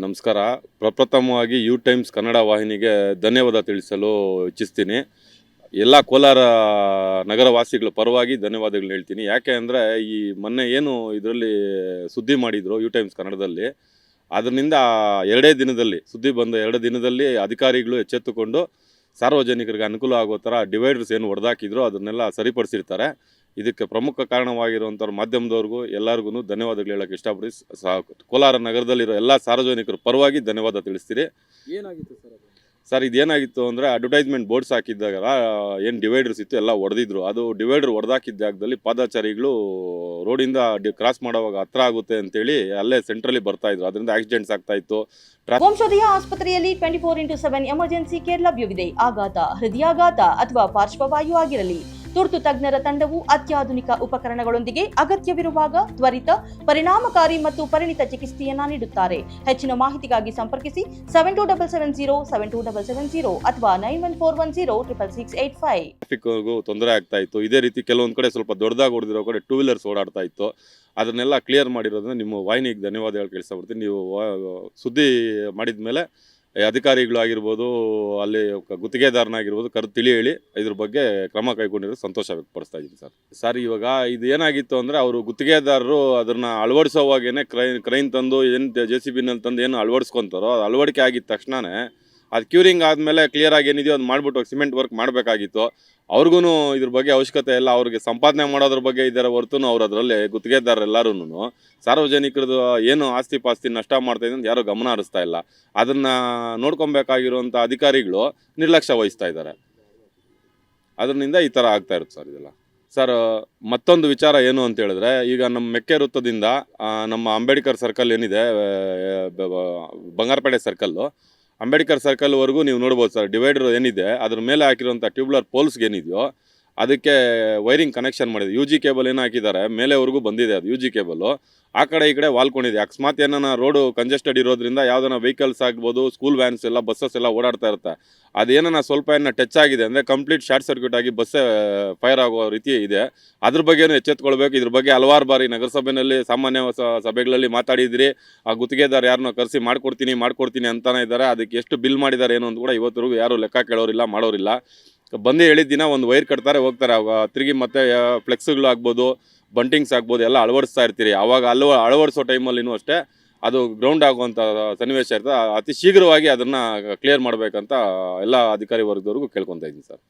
ನಮಸ್ಕಾರ. ಪ್ರಪ್ರಥಮವಾಗಿ you times Kannada ವಾಹಿನಿಗೆ ಧನ್ಯವಾದ ತಿಳಿಸಲು ಇಚ್ಛಿಸ್ತೀನಿ. ಎಲ್ಲ ಕೋಲಾರ ನಗರವಾಸಿಗಳ ಪರವಾಗಿ ಧನ್ಯವಾದಗಳನ್ನ ಹೇಳ್ತೀನಿ. ಯಾಕೆ ಅಂದರೆ ಈ ಮೊನ್ನೆ ಏನು ಇದರಲ್ಲಿ ಸುದ್ದಿ ಮಾಡಿದರು ಯು ಟೈಮ್ಸ್ ಕನ್ನಡದಲ್ಲಿ. ಅದರಿಂದ ಎರಡೇ ದಿನದಲ್ಲಿ, ಸುದ್ದಿ ಬಂದ ಎರಡು ದಿನದಲ್ಲಿ ಅಧಿಕಾರಿಗಳು ಎಚ್ಚೆತ್ತುಕೊಂಡು ಸಾರ್ವಜನಿಕರಿಗೆ ಅನುಕೂಲ ಆಗೋ ಥರ ಡಿವೈಡರ್ಸ್ ಏನು ಹೊಡೆದಾಕಿದ್ರು, ಅದನ್ನೆಲ್ಲ ಸರಿಪಡಿಸಿರ್ತಾರೆ. ಇದಕ್ಕೆ ಪ್ರಮುಖ ಕಾರಣವಾಗಿರುವಂಥವ್ರು ಮಾಧ್ಯಮದವ್ರಿಗೂ ಎಲ್ಲರಿಗೂ ಧನ್ಯವಾದಗಳು ಹೇಳೋಕ್ಕೆ ಇಷ್ಟಪಡಿ. ಸಹ ಕೋಲಾರ ನಗರದಲ್ಲಿರೋ ಎಲ್ಲ ಸಾರ್ವಜನಿಕರ ಪರವಾಗಿ ಧನ್ಯವಾದ ತಿಳಿಸ್ತೀರಿ. ಏನಾಗಿತ್ತು ಸರ್ ಸರ್ ಇದೇನಾಗಿತ್ತು ಅಂದರೆ ಅಡ್ವರ್ಟೈಸ್ಮೆಂಟ್ ಬೋರ್ಡ್ಸ್ ಹಾಕಿದ್ದಾಗ ಏನು ಡಿವೈಡರ್ಸ್ ಇತ್ತು ಎಲ್ಲ ಹೊಡೆದಿದ್ರು ಅದು ಡಿವೈಡರ್ ಹೊಡೆದಾಕಿದ್ದ ಜಾಗದಲ್ಲಿ ಪಾದಾಚಾರಿಗಳು ರೋಡಿಂದ ಡಿ ಕ್ರಾಸ್ ಮಾಡುವಾಗ ಹತ್ರ ಆಗುತ್ತೆ ಅಂತೇಳಿ ಅಲ್ಲೇ ಸೆಂಟ್ರಲ್ಲಿ ಬರ್ತಾ ಇದ್ರು. ಅದರಿಂದ ಆಕ್ಸಿಡೆಂಟ್ಸ್ ಆಗ್ತಾ ಇತ್ತು. ವಂಶೋದಯ ಆಸ್ಪತ್ರೆಯಲ್ಲಿ twenty four into seven emergency care ಲಭ್ಯವಿದೆ. ಆಘಾತ ಹೃದಯಾಘಾತ ಅಥವಾ ಪಾರ್ಶ್ವವಾಯು ಆಗಿರಲಿ. ತುರ್ತು ತಜ್ಞರ ತಂಡವು ಅತ್ಯಾಧುನಿಕ ಉಪಕರಣಗಳೊಂದಿಗೆ ಅಗತ್ಯವಿರುವಾಗ ತ್ವರಿತ, ಪರಿಣಾಮಕಾರಿ ಮತ್ತು ಪರಿಣಿತ ಚಿಕಿತ್ಸೆಯನ್ನ ನೀಡುತ್ತಾರೆ. ಹೆಚ್ಚಿನ ಮಾಹಿತಿಗಾಗಿ ಸಂಪರ್ಕಿಸಿ seven two double seven zero seven two double seven zero ಅಥವಾ nine one four one zero triple six eight five ಟ್ರಾಫಿಕ್ಗೂ ತೊಂದರೆ ಆಗ್ತಾ ಇತ್ತು. ಇದೇ ರೀತಿ ಕೆಲವೊಂದು ಕಡೆ ಸ್ವಲ್ಪ ದೊಡ್ಡದಾಗಿ ಹೊಡೆದಿರೋ ಕಡೆ ಟೂ ವೀಲರ್ಸ್ ಓಡಾಡ್ತಾ ಇತ್ತು. ಅದನ್ನೆಲ್ಲ ಕ್ಲಿಯರ್ ಮಾಡಿರೋದನ್ನ ನಿಮ್ಮ ವಾಹಿನಿಗೆ ಧನ್ಯವಾದ ಹೇಳಿ ಬರ್ತೀನಿ ನೀವು ಸುದ್ದಿ ಮಾಡಿದ ಮೇಲೆ ಅಧಿಕಾರಿಗಳು ಆಗಿರ್ಬೋದು, ಅಲ್ಲಿ ಗುತ್ತಿಗೆದಾರನಾಗಿರ್ಬೋದು ಕರೆದು ತಿಳಿ ಹೇಳಿ ಇದ್ರ ಬಗ್ಗೆ ಕ್ರಮ ಕೈಗೊಂಡಿರೋ ಸಂತೋಷ ವ್ಯಕ್ತಪಡಿಸ್ತಾ ಇದ್ದೀನಿ ಸರ್. ಸರ್, ಇವಾಗ ಇದು ಏನಾಗಿತ್ತು ಅಂದರೆ ಅವರು ಗುತ್ತಿಗೆದಾರರು ಅದನ್ನು ಅಳವಡಿಸೋವಾಗೇನೆ ಕ್ರೈನ್ ಕ್ರೈನ್ ತಂದು ಏನು ಜೆ ಸಿ ಬಿನಲ್ಲಿ ತಂದು ಏನು ಅಳವಡಿಸ್ಕೊತಾರೋ ಅದು ಅಳವಡಿಕೆ ಆಗಿದ ತಕ್ಷಣವೇ ಅದು ಕ್ಯೂರಿಂಗ್ ಆದಮೇಲೆ ಕ್ಲಿಯರ್ ಆಗಿ ಏನಿದೆಯೋ ಅದು ಮಾಡಿಬಿಟ್ಟು ಸಿಮೆಂಟ್ ವರ್ಕ್ ಮಾಡಬೇಕಾಗಿತ್ತು. ಅವ್ರಿಗೂ ಇದ್ರ ಬಗ್ಗೆ ಅವಶ್ಯಕತೆ ಇಲ್ಲ. ಅವ್ರಿಗೆ ಸಂಪಾದನೆ ಮಾಡೋದ್ರ ಬಗ್ಗೆ ಇದ್ದಾರೆ ಹೊರತು ಅವ್ರು ಅದರಲ್ಲಿ ಗುತ್ತಿಗೆದಾರರೆಲ್ಲರೂ ಸಾರ್ವಜನಿಕರದು ಏನು ಆಸ್ತಿ ಪಾಸ್ತಿ ನಷ್ಟ ಮಾಡ್ತಾ ಇದೆ ಅಂತ ಯಾರೂ ಗಮನ ಹರಿಸ್ತಾ ಇಲ್ಲ. ಅದನ್ನು ನೋಡ್ಕೊಬೇಕಾಗಿರುವಂಥ ಅಧಿಕಾರಿಗಳು ನಿರ್ಲಕ್ಷ್ಯ ವಹಿಸ್ತಾ ಇದ್ದಾರೆ. ಅದರಿಂದ ಈ ಥರ ಆಗ್ತಾ ಇರುತ್ತೆ ಸರ್ ಇದೆಲ್ಲ. ಸರ್, ಮತ್ತೊಂದು ವಿಚಾರ ಏನು ಅಂತ ಹೇಳಿದ್ರೆ, ಈಗ ನಮ್ಮ ಮೆಕ್ಕೆ ವೃತ್ತದಿಂದ ನಮ್ಮ ಅಂಬೇಡ್ಕರ್ ಸರ್ಕಲ್ ಏನಿದೆ ಬಂಗಾರಪೇಟೆ ಸರ್ಕಲ್ಲು ಅಂಬೇಡ್ಕರ್ ಸರ್ಕಲ್ವರೆಗೂ ನೀವು ನೋಡ್ಬೋದು ಸರ್ ಡಿವೈಡರ್ ಏನಿದೆ ಅದ್ರ ಮೇಲೆ ಹಾಕಿರುವಂಥ ಟ್ಯೂಬ್ಲರ್ ಪೋಲ್ಸ್ಗೆ ಏನಿದೆಯೋ ಅದಕ್ಕೆ ವೈರಿಂಗ್ ಕನೆಕ್ಷನ್ ಮಾಡಿದೆ. ಯು ಜಿ ಕೇಬಲ್ ಏನೋ ಹಾಕಿದ್ದಾರೆ, ಮೇಲೆವರೆಗೂ ಬಂದಿದೆ ಅದು ಯು ಜಿ ಕೇಬಲು ಆ ಕಡೆ ಈ ಕಡೆ ವಾಲ್ಕೊಂಡಿದೆ ಅಕಸ್ಮಾತ್ ಏನಾನ ರೋಡು ಕಂಜೆಸ್ಟೆಡ್ ಇರೋದ್ರಿಂದ ಯಾವ್ದಾನ ವೆಹಿಕಲ್ಸ್ ಆಗ್ಬೋದು ಸ್ಕೂಲ್ ವ್ಯಾನ್ಸ್ ಎಲ್ಲ ಬಸ್ಸಸ್ ಎಲ್ಲ ಓಡಾಡ್ತಾ ಇರುತ್ತೆ. ಅದೇನ ಸ್ವಲ್ಪ ಏನ ಟಚ್ ಆಗಿದೆ ಅಂದರೆ ಕಂಪ್ಲೀಟ್ ಶಾರ್ಟ್ ಸರ್ಕ್ಯೂಟ್ ಆಗಿ ಬಸ್ಸೇ ಫೈರ್ ಆಗೋ ರೀತಿ ಇದೆ. ಅದ್ರ ಬಗ್ಗೆನೂ ಎಚ್ಚೆತ್ಕೊಳ್ಬೇಕು. ಇದ್ರ ಬಗ್ಗೆ ಹಲವಾರು ಬಾರಿ ನಗರಸಭೆಯಲ್ಲಿ ಸಾಮಾನ್ಯ ಸಭೆಗಳಲ್ಲಿ ಮಾತಾಡಿದ್ರಿ. ಆ ಗುತ್ತಿಗೆದಾರ ಯಾರನ್ನೋ ಕರೆಸಿ ಮಾಡ್ಕೊಡ್ತೀನಿ ಮಾಡ್ಕೊಡ್ತೀನಿ ಅಂತಾನೆ ಇದ್ದಾರೆ. ಅದಕ್ಕೆ ಎಷ್ಟು ಬಿಲ್ ಮಾಡಿದ್ದಾರೆ ಏನು ಅಂತ ಕೂಡ ಇವತ್ತಿಗೂ ಯಾರು ಲೆಕ್ಕ ಕೇಳೋರಿಲ್ಲ, ಮಾಡೋರಿಲ್ಲ. ಬಂದು ಹೇಳಿದ ದಿನ ಒಂದು ವೈರ್ ಕಟ್ತಾರೆ, ಹೋಗ್ತಾರೆ. ತಿರುಗಿ ಮತ್ತೆ ಫ್ಲೆಕ್ಸ್ಗಳು ಆಗ್ಬೋದು, ಬಂಟಿಂಗ್ಸ್ ಆಗ್ಬೋದು, ಎಲ್ಲ ಅಳವಡಿಸ್ತಾ ಇರ್ತೀರಿ. ಅವಾಗ ಅಳವ, ಅಳವಡಿಸೋ ಟೈಮಲ್ಲಿನೂ ಅಷ್ಟೇ ಅದು ಗ್ರೌಂಡ್ ಆಗುವಂಥ ಸನ್ನಿವೇಶ ಇರ್ತದೆ. ಅತಿ ಶೀಘ್ರವಾಗಿ ಅದನ್ನು ಕ್ಲಿಯರ್ ಮಾಡಬೇಕಂತ ಎಲ್ಲ ಅಧಿಕಾರಿ ವರ್ಗದವ್ರಿಗೂ ಕೇಳ್ಕೊತಾ ಇದ್ದೀನಿ ಸರ್.